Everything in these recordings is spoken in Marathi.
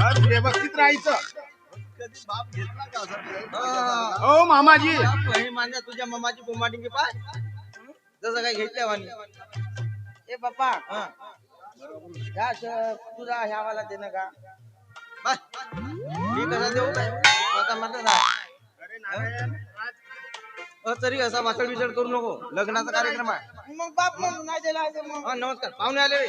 घर व्यवस्थित राहायचं. कधी बाप घेतला का असा प्रयोग? हा. मामाजी. मान्य तुझ्या मम्माची बोमाटिंग पाय. जसं काय घेतल्या वाणी ए बाप्पा हा. या श- तुझा ह्या वाला दे ना का? बस. मी कसा देऊ काय? आता म्हटलं जा. अरे नारायण. अ, तरी असा वाचड बिचड करू नको. लग्नाचा कार्यक्रम आहे. मग बाप मग नाही दिला मग. हा नमस्कार. पाहुणे आले.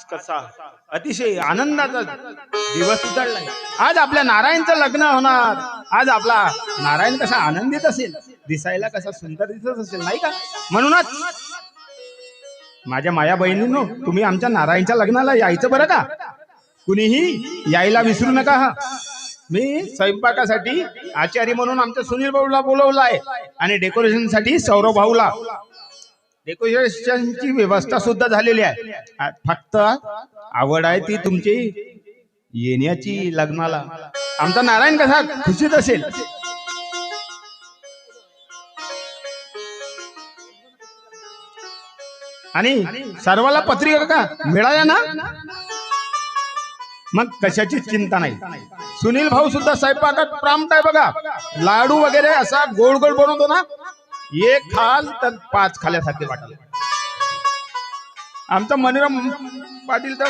आज कसा? अतिशय आनंदाचा दिवस उतरलाय. आज आपल्या नारायणचं लग्न होणार. आज आपला नारायण कसा आनंदित असेल दिसायला कसा सुंदर दिसत असेल नाही का? म्हणूनच माझ्या माया बहिणींनो तुम्ही आमच्या नारायणच्या लग्नाला यायचं बरं का? कुणीही यायला विसरू नका हा. मी स्वयंपाकासाठी आचारी म्हणून आमच्या सुनील भाऊला बोलवलं आहे आणि डेकोरेशनसाठी सौरभ भाऊला. डेकोरेशनची व्यवस्था सुद्धा झालेली आहे. फक्त आवड आहे ती तुमची येण्याची लग्नाला. आमचा नारायण कसा खुशीत असेल? आणि सर्वाला पत्रिका का? मिळाल्या ना? मग कशाची चिंता नाही. सुनील भाऊ सुद्धा स्वयंपाकात प्रांत आहे बघा. लाडू वगैरे असा गोड गोड बनवतो ना? एक खाल तर पाच खाल्यासारखे वाटले. आमचा मनोरम पाटील तर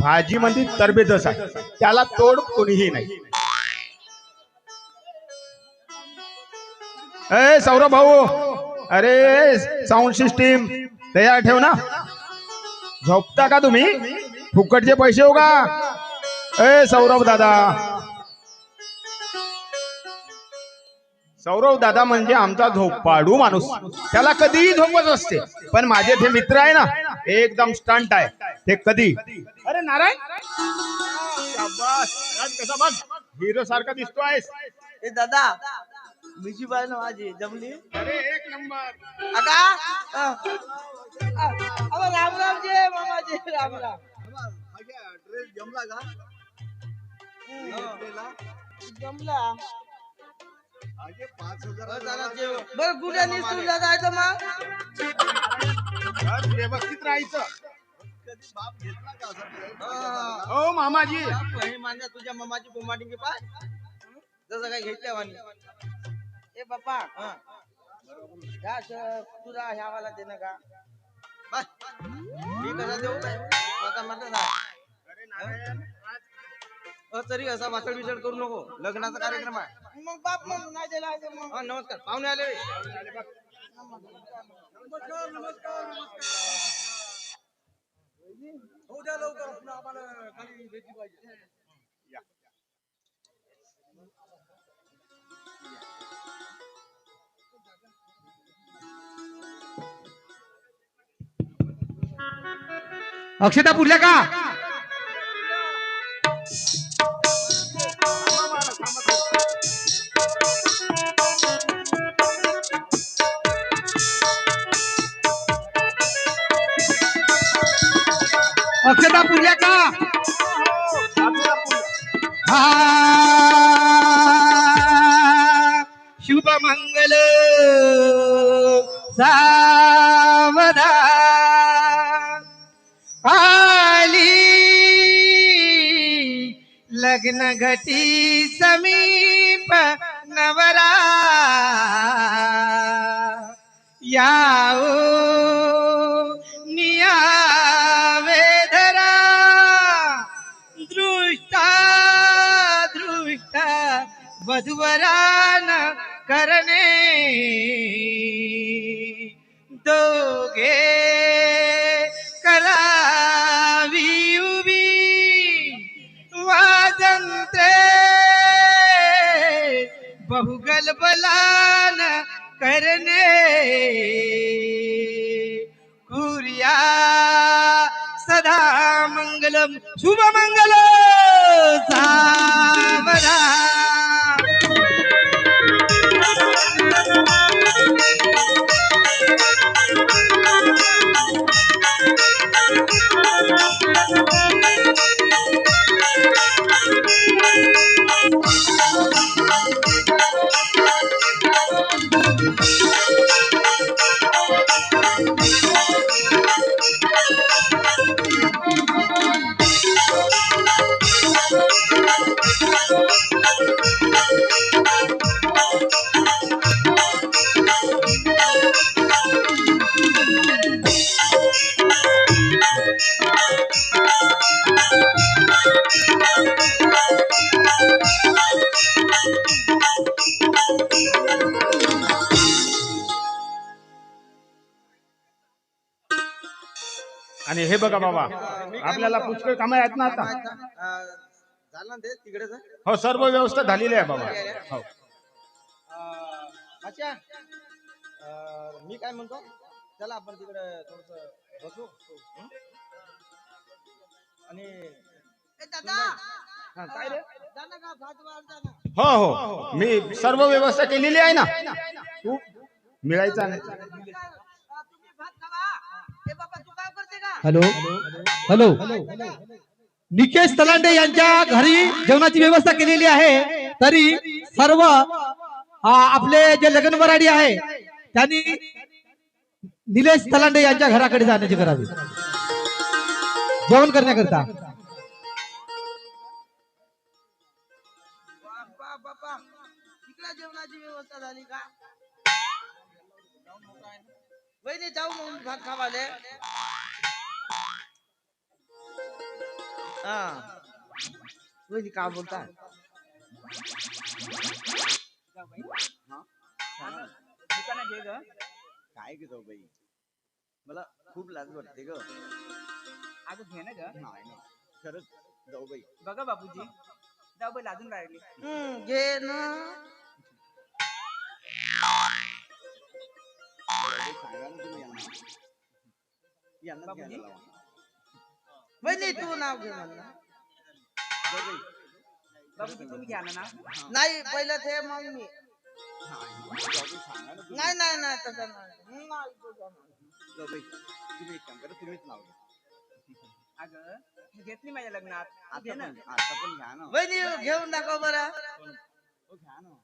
भाजी मध्ये तरबेजच आहे. त्याला तोड कोणीही नाही. अय सौरभ भाऊ अरे साऊंड सिस्टीम तयार ठेव ना. झोपता का तुम्ही? फुकटचे पैसे हो का? ए सौरभ दादा सौरभ दादा म्हणजे आमचा झोपाडू माणूस. त्याला कधीही झोपच असते. पण माझे ते मित्र आहे ना एकदम स्टंट आहे. ते कधी? अरे नारायण! हिरो सारखा दिसतो आहेस. ए दादा बाय ना माझी जमली? अरे एक नंबर. अगा! अ, अ, अबे राम राम जे मामाजी राम राम. आम्हा, घ्या, ड्रेस जमला का? जमला. बरं कुठे निसटून जायचं मग. व्यवस्थित राहायचं? हा. मामाजी. मान्य तुझ्या मम्माची बोमाटिंग पाय. जसं काय घेतल्या वाणी. ए बाप्पा. हा. तुझा ह्या वाला दे ना का? बस. मी कसा देऊ? काय अरे नारायण. अ, तरी असा वाचड बिचड करू नको. लग्नाचा कार्यक्रम आहे. मग बाप मग नाही दिला मग. हा नमस्कार. पाहुणे आले. हो द्या लवकर पुन्हा आम्हाला खाली भेटली पाहिजे. अक्षता पुरल्या का? अक्षता पुरल्या का? हा. शुभ मंगल सावधान. आली लग्न घटी समी मधुवरान करणे दोघे आणि हे बघा बाबा आपल्याला पुष्कळ कामं आहेत ना आता. झालं ना ते? हो सर्व व्यवस्था झालेली आहे बाबा. हो. अं, अच्छा अं, मी काय म्हणतो? चला आपण तिकडे थोडस बसू. हं? आणि ए, दादा! हा, काय रे? जा ना का भात वाढ जा ना. हो हो. मी सर्व व्यवस्था केलेली आहे ना? तू मिळायचा नाही. हॅलो? हॅलो? निकेश तलांडे यांच्या घरी जेवणाची व्यवस्था केलेली आहे. तरी सर्व आपले जे लग्न वराडी आहे त्यांनी निलेश तलांडे यांच्या घराकडे जाण्याची करावी. जेवण करण्याकरता. जेवणाची व्यवस्था झाली का जाऊ म्हणून भात खावाले. हा वहिनी का बोलता काय ग जाऊ बाई मला खूप लाज वाटते ग अगं घे ना ग नाही ना खरंच जाऊ बाई बघा बापूजी जाऊ बाई लाजून राहिली हम्म, घे ना वहिनी तू नाव घे म्हणा बापूजी तुम्ही घ्या ना नाव. नाही पहिलं ते मग मी. नाही नाही नाही तसं नाही. नाही, तसं नाही. तुम्ही एक काम करा तुम्हीच नाव घ्या. अगं मी घेतली माझ्या लग्नात. घे आता ना. पण आता पण घ्या ना. वहिनी घेऊन दाखव बरं. हो, घ्या ना.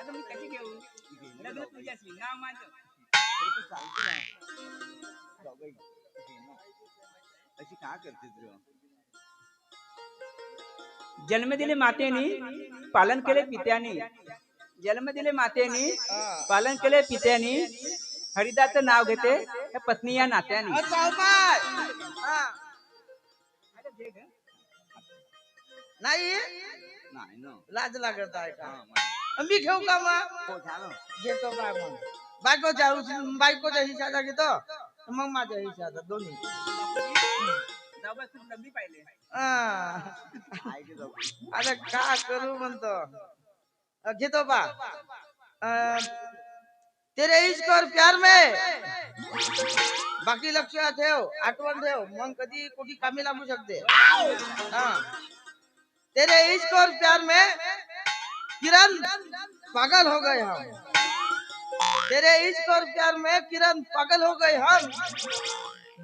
अगं मी कशी घेऊ? घेणं लग्न जाऊ बाई. तुझ्याशी नाव माझं. तरी पण चालते ना. जाऊ बाई घे ना. अशी का करते जन्म दिले मातेने पालन केले पित्याने. जन्म दिले मातेने पालन केले पित्याने. हरिदाचं नाव घेते पत्नी या नात्याने. नाही? लाज लागत आहे का. मी घेऊ का मग? हो घेतो काय मग? बायकोच्या बायकोच्या हिशाचा घेतो? मग माझ्या हिशाचा दोन्ही. आता का करू अ, घेतो बा. तेरे और प्यार में. बाकी लक्ष ठेव आठवण ठेव. मग कधी कुठे कामी लागू शकते. हा. तेरे इश्क और प्यार में किरण पागल हो गए हम. तेरे इश्क और प्यार में किरण पागल हो गए हम.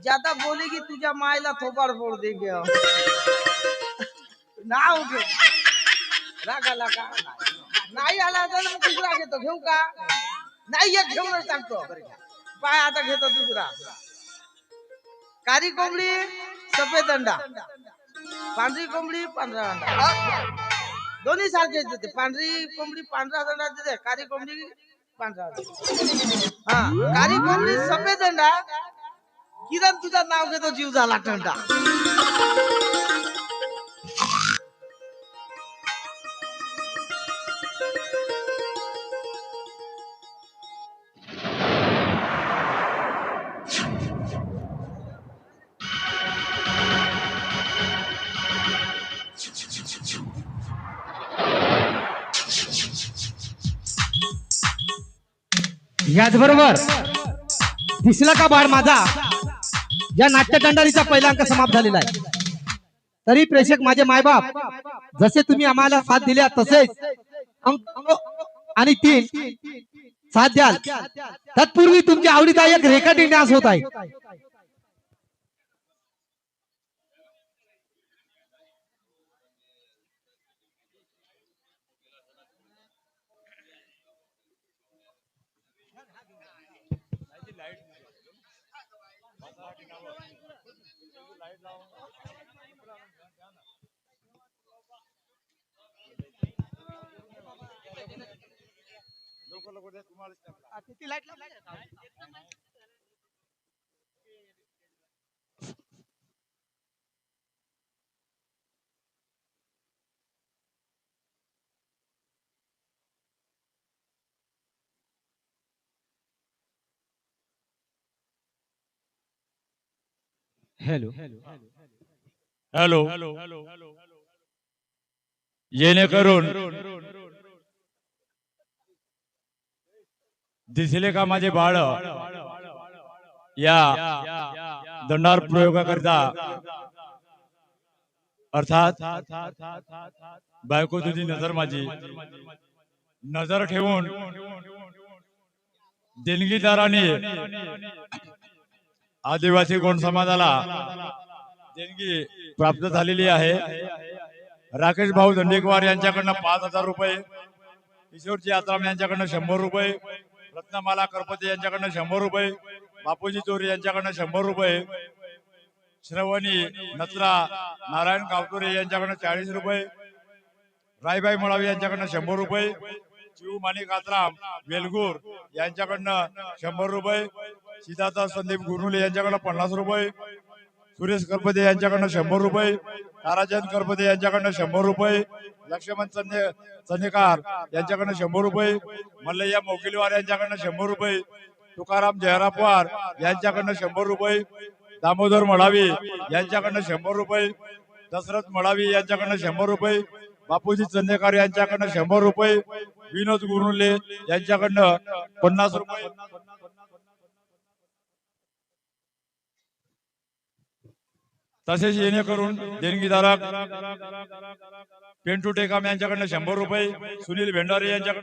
ज्यादा बोलेगी तुझ्या मायला थोबाड फोड दे हम। नाव घे राग आला का नाही आला तर मग दुसरा घेतो. घेऊ का? नाही एक घेऊनच सांगतो. पाय आता घेतो दुसरा. कारी कोंबडी सफेद अंडा. पांढरी कोंबडी पांढरा अंडा. दोन्ही सारखेच देते पांढरी कोंबडी पांढरा अंडा देते. काळी कोंबडी पांढरा हा कारी कोंबडी सफेद अंडा. किरण तुझं नाव घेतो जीव झाला थंडा याचबरोबर दिसला का बाळ माझा? या नाट्यदंडारीचा पहिला अंक समाप्त झालेला आहे. तरी प्रेक्षक माझे मायबाप जसे तुम्ही आम्हाला साथ दिल्या तसेच आणि तीन साथ द्याल. तत्पूर्वी तुमच्या आवडीदायक रेखाटी डान्स होत आहे लवकर लवकर द्या तुम्हाला किती लाइट लावली? हॅलो हॅलो जेणेकरून दिसले का माझे बाळ। या। दंडार प्रयोगाकरिता अर्थात बायको तुझी नज़र माझी। नज़र ठेवून देणगीदाराने आदिवासी गोंड समाजाला देणगी प्राप्त झालेली आहे. राकेश भाऊ दंडेकवार यांच्याकडनं पाच हजार रुपये किशोरजी आत्राम यांच्याकडनं शंभर रुपये रत्नमाला करपते यांच्याकडनं शंभर रुपये बापूजी चोरी यांच्याकडनं शंभर रुपये श्रवणी नत्रा नारायण गावतोरे यांच्याकडनं चाळीस रुपये रायबाई मुळावी यांच्याकडनं शंभर रुपये शिव माणिक आत्राम वेलगूर यांच्याकडनं शंभर रुपये सिद्धार्थ संदीप गुरुले यांच्याकडनं पन्नास रुपये सुरेश करपदे यांच्याकडनं शंभर रुपये ताराचंद करपदे यांच्याकडनं शंभर रुपये लक्ष्मण चंदे चंदेकार यांच्याकडनं शंभर रुपये मल्लय्या मोकिलवार यांच्याकडनं शंभर रुपये तुकाराम जयरापवार यांच्याकडनं शंभर रुपये दामोदर मळावी यांच्याकडनं शंभर रुपये दशरथ मळावी यांच्याकडनं शंभर रुपये बापूजी चंदेकार यांच्याकडनं शंभर रुपये विनोद गुरुले यांच्याकडनं पन्नास रुपये तसेच येणेकरून देणगीदारक पेंटू टेकाम यांच्याकडनं शंभर रुपये सुनील भेंडारे यांच्याकडे